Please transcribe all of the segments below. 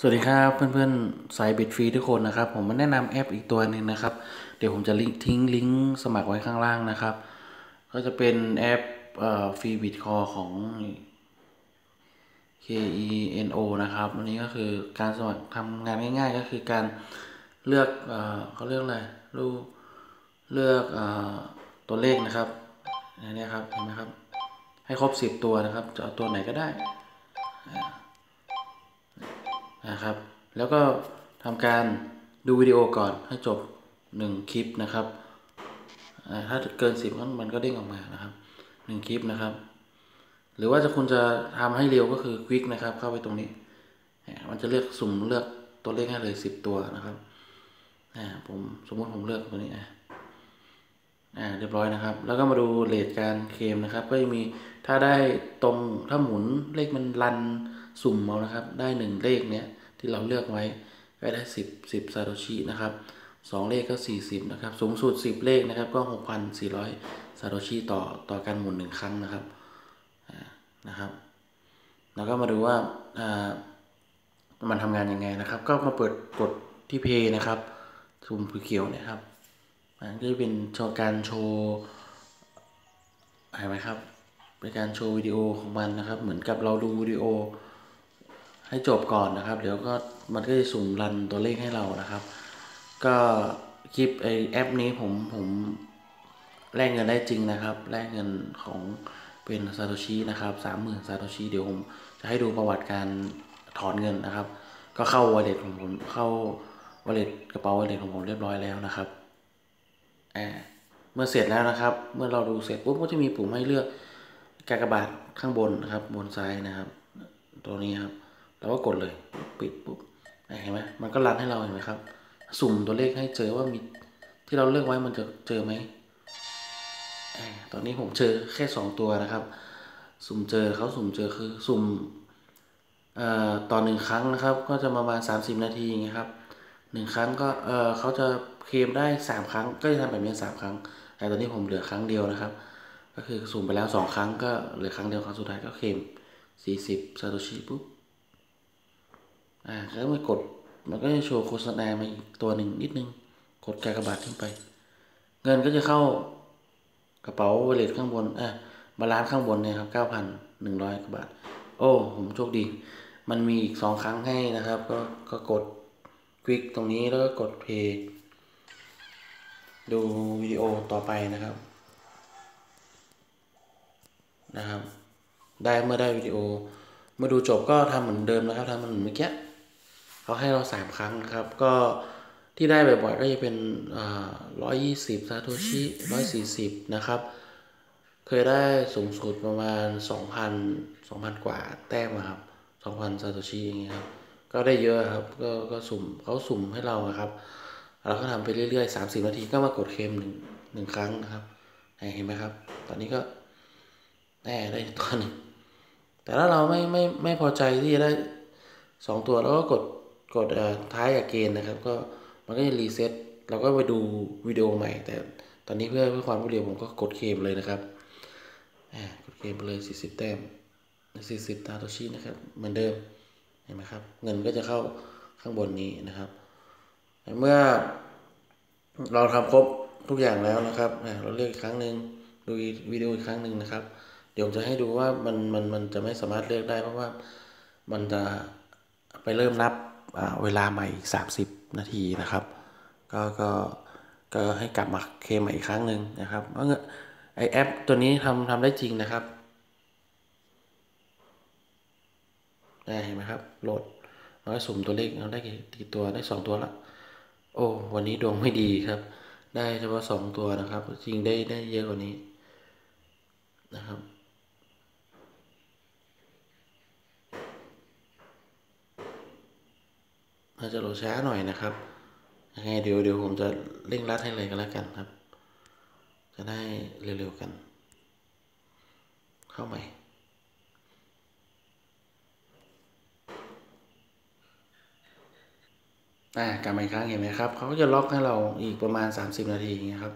สวัสดีครับเพื่อนๆสายบิตฟรีทุกคนนะครับผมมาแนะนำแอปอีกตัวหนึ่งนะครับ เดี๋ยวผมจะทิ้งลิงก์สมัครไว้ข้างล่างนะครับ ก็จะเป็นแอปฟรีบิตคอของ KENO นะครับอันนี้ก็คือการสมัครทำงานง่าย ๆ ก็คือการเลือกเอเขาเลือกอะไรรูปเลือกอตัวเลขนะครับอันนี้ครับเห็นไหมครับให้ครบ 10 ตัวนะครับจะเอาตัวไหนก็ได้ นะครับ แล้วก็ทำการดูวิดีโอก่อนให้จบ 1 คลิปนะครับถ้าเกิน 10มันมันก็เด้งออกมานะครับ 1 คลิปนะครับ หรือว่าจะคุณจะทำให้เร็วก็คือควิกนะครับ เข้าไปตรงนี้ มันจะเลือกสุ่มเลือกตัวเลขให้เลย 10 ตัวนะครับผมสมมติผมเลือกตัวนี้อ่าเรียบร้อยนะครับ แล้วก็มาดูเลทการเคมนะครับ ก็จะมีถ้าได้ตรงถ้าหมุนเลขมันรันสุ่มเอานะครับ ได้หนึ่งเลขเนี้ย ที่เราเลือกไว้ก็ได้สิบสิบซาโตชินะครับสองเลขก็สี่สิบนะครับสูงสุดสิบเลขนะครับก็หกพันสี่ร้อยซาโตชิต่อต่อการหมุนหนึ่งครั้งนะครับนะครับ แล้วก็มาดูว่ามันทำงานยังไงนะครับ ก็มาเปิดกดที่เพย์นะครับสุ่มผือเขียวนะครับมันก็จะเป็นโชว์การโชว์เห็นไหมครับเป็นการโชว์วิดีโอของมันนะครับ เหมือนกับเราดูวิดีโอ ให้จบก่อนนะครับ เดี๋ยวก็มันก็จะสุ่มรันตัวเลขให้เรานะครับ ก็คลิปไอแอปนี้ผมผมแลกเงินได้จริงนะครับแลกเงินของเป็นซาโตชินะครับสามหมื่นซาโตชิเดี๋ยวผมจะให้ดูประวัติการถอนเงินนะครับ ก็เข้าวอลเล็ตของผมเข้าวอลเล็ตกระเป๋าวอลเล็ตของผมเรียบร้อยแล้วนะครับเมื่อเสร็จแล้วนะครับ เมื่อเราดูเสร็จปุ๊บก็จะมีปุ่มให้เลือกกากบาทข้างบนนะครับ บนซ้ายนะครับ ตัวนี้ครับ เราก็กดเลยปิดปุ๊บเห็นไหมมันก็รันให้เราเห็นไหมครับ สุ่มตัวเลขให้เจอว่ามีที่เราเลือกไว้มันจะเจอไหมตอนนี้ผมเจอแค่สองตัวนะครับ สุ่มเจอเขาสุ่มเจอคือสุ่มต่อหนึ่งครั้งนะครับ ก็จะประมาณสามสิบนาทีไงครับหนึ่งครั้งก็เออเขาจะเคลมได้สามครั้ง ก็จะทำแบบนี้สามครั้ง แต่ตอนนี้ผมเหลือครั้งเดียวนะครับ ก็คือสุ่มไปแล้วสองครั้งก็เหลือครั้งเดียวครั้งสุดท้ายก็เคลมสี่สิบซาโตชิปุ๊บ อ่าแล้วมากด มันก็จะโชว์โฆษณามาอีกตัวหนึ่งนิดนึง กดกากบาทขึ้นไป เงินก็จะเข้ากระเป๋าเวลเลตข้างบนอะบาลานซ์ข้างบนเนี่ยครับเก้าพันหนึ่งร้อยกว่าบาท โอ้ ผมโชคดี มันมีอีกสองครั้งให้นะครับ ก็ก็กดคลิกตรงนี้แล้วก็กดเพย์ดูวิดีโอต่อไปนะครับ นะครับ ได้เมื่อได้วิดีโอ เมื่อดูจบก็ทำเหมือนเดิมนะครับทำเหมือนเมื่อกี้ เขาให้เราสามครั้งนะครับ ก็ที่ได้บ่อยๆก็จะเป็นร้อยยี่สิบซาโตชิร้อยสี่สิบนะครับ เคยได้สูงสุดประมาณสองพันสองพันกว่าแต้มครับสองพันซาโตชิอย่างเงี้ยครับก็ได้เยอะครับก็ก็สุ่มเขาสุ่มให้เราครับ เราก็ทำไปเรื่อยๆสามสิบนาทีก็มากดเคมหนึ่งหนึ่งครั้งนะครับเห็นไหมครับ ตอนนี้ก็แน่ได้ตัวหนึ่งแต่ถ้าเราไม่ไม่ไม่พอใจที่จะได้สองตัวเราก็กด กดท้ายกับเกณฑ์นะครับ ก็มันก็จะรีเซ็ตเราก็ไปดูวิดีโอใหม่ แต่ตอนนี้เพื่อเพื่อความรวดเร็วผมก็กดเคมเลยนะครับกดเคมไปเลย 40 แต้ม 40 ตาโตชินะครับ เหมือนเดิมเห็นไหมครับ เงินก็จะเข้าข้างบนนี้นะครับ เมื่อเราทำครบทุกอย่างแล้วนะครับ เราเลือกอีกครั้งหนึ่งดูวิดีโออีกครั้งหนึ่งนะครับ เดี๋ยวจะให้ดูว่ามันมันมันจะไม่สามารถเลือกได้เพราะว่ามันจะไปเริ่มนับ เวลาใหม่อีก 30 นาทีนะครับ ก็ก็ก็ให้กลับมาเคมใหม่อีกครั้งหนึ่งนะครับเพราะไอแอปตัวนี้ทำทำได้จริงนะครับได้เห็นไหมครับโหลดมันก็สุ่มตัวเลขเราได้กี่ตัวได้สองตัวละโอ้วันนี้ดวงไม่ดีครับ ได้เฉพาะสองตัวนะครับ จริงได้ได้เยอะกว่านี้นะครับ อาจจะโหลดช้าหน่อยนะครับยังไงเดี๋ยวเดี๋ยวผมจะเร่งรัดให้เลยกันแล้วกันครับ จะได้เร็วๆกัน เข้าใหม่อ่ากลับมาอีกครั้งเห็นไหมครับเขาก็จะล็อกให้เราอีกประมาณ 30 นาทีอย่างเงี้ยครับ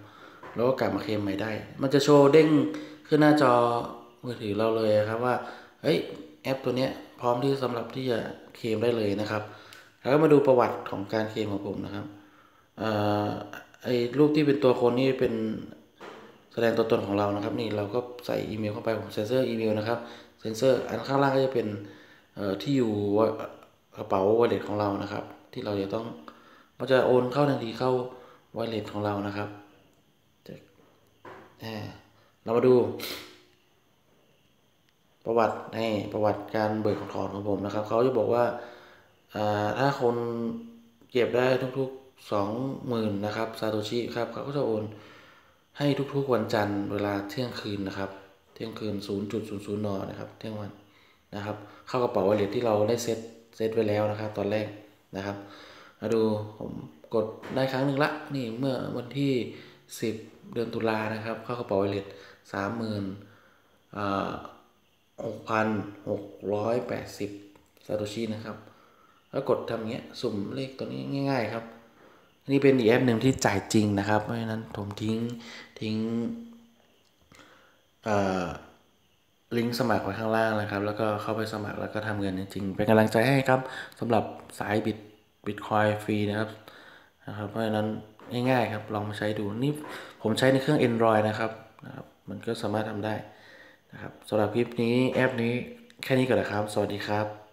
แล้วก็กลับมาเคลมใหม่ได้ มันจะโชว์เด้งขึ้นหน้าจอมือถือเราเลยครับว่าเฮ้ยแอปตัวเนี้ยพร้อมที่สำหรับที่จะเคลมได้เลยนะครับ แล้วก็มาดูประวัติของการเคลมของผมนะครับออไอ้รูปที่เป็นตัวคนนี่เป็นแสดงตัวตนของเรานะครับ นี่เราก็ใส่อีเมลเข้าไปผมเซนเซอร์อีเมลนะครับเซนเซอร์อันข้างล่างก็จะเป็นที่อยู่ว่ากระเป๋าวอลเล็ตของเรานะครับ ที่เราจะต้องมันจะโอนเข้าทันทีเข้าวอลเล็ตของเรานะครับเรามาดู ประวัติให้ประวัติการเบิกถอนของผมนะครับเขาจะบอกว่า ถ้าคนเก็บได้ทุกๆสองหมื่นนะครับซาโตชิครับเขาก็จะโอนให้ทุกๆวันจันทร์เวลาเที่ยงคืนนะครับ เที่ยงคืน 0.00นนะครับ เที่ยงวันนะครับ เข้ากระเป๋าวอลเล็ตที่เราได้เซตเซตไว้แล้วนะครับ ตอนแรกนะครับมาดูผมกดได้ครั้งหนึ่งละนี่เมื่อวันที่ 10 เดือนตุลานะครับ เข้ากระเป๋าวอลเล็ตสามหมื่นหกพันหกร้อยแปดสิบซาโตชินะครับ แล้วกดทำเงี้ยสุ่มเลขตัวนี้ง่าย ๆ ครับอันนี้เป็นอีกแอปหนึ่งที่จ่ายจริงนะครับ เพราะฉะนั้นผมทิ้งทิ้งลิงก์สมัครไว้ข้างล่างนะครับ แล้วก็เข้าไปสมัครแล้วก็ทำเงินจริงๆเป็นกำลังใจให้ครับสำหรับสายบิตบิตคอยฟรีนะครับนะครับ เพราะฉะนั้นง่ายๆครับลองมาใช้ดูนี่ผมใช้ในเครื่อง Android นะครับนะครับ มันก็สามารถทำได้นะครับสำหรับคลิปนี้แอปนี้แค่นี้ก่อนนะครับ สวัสดีครับ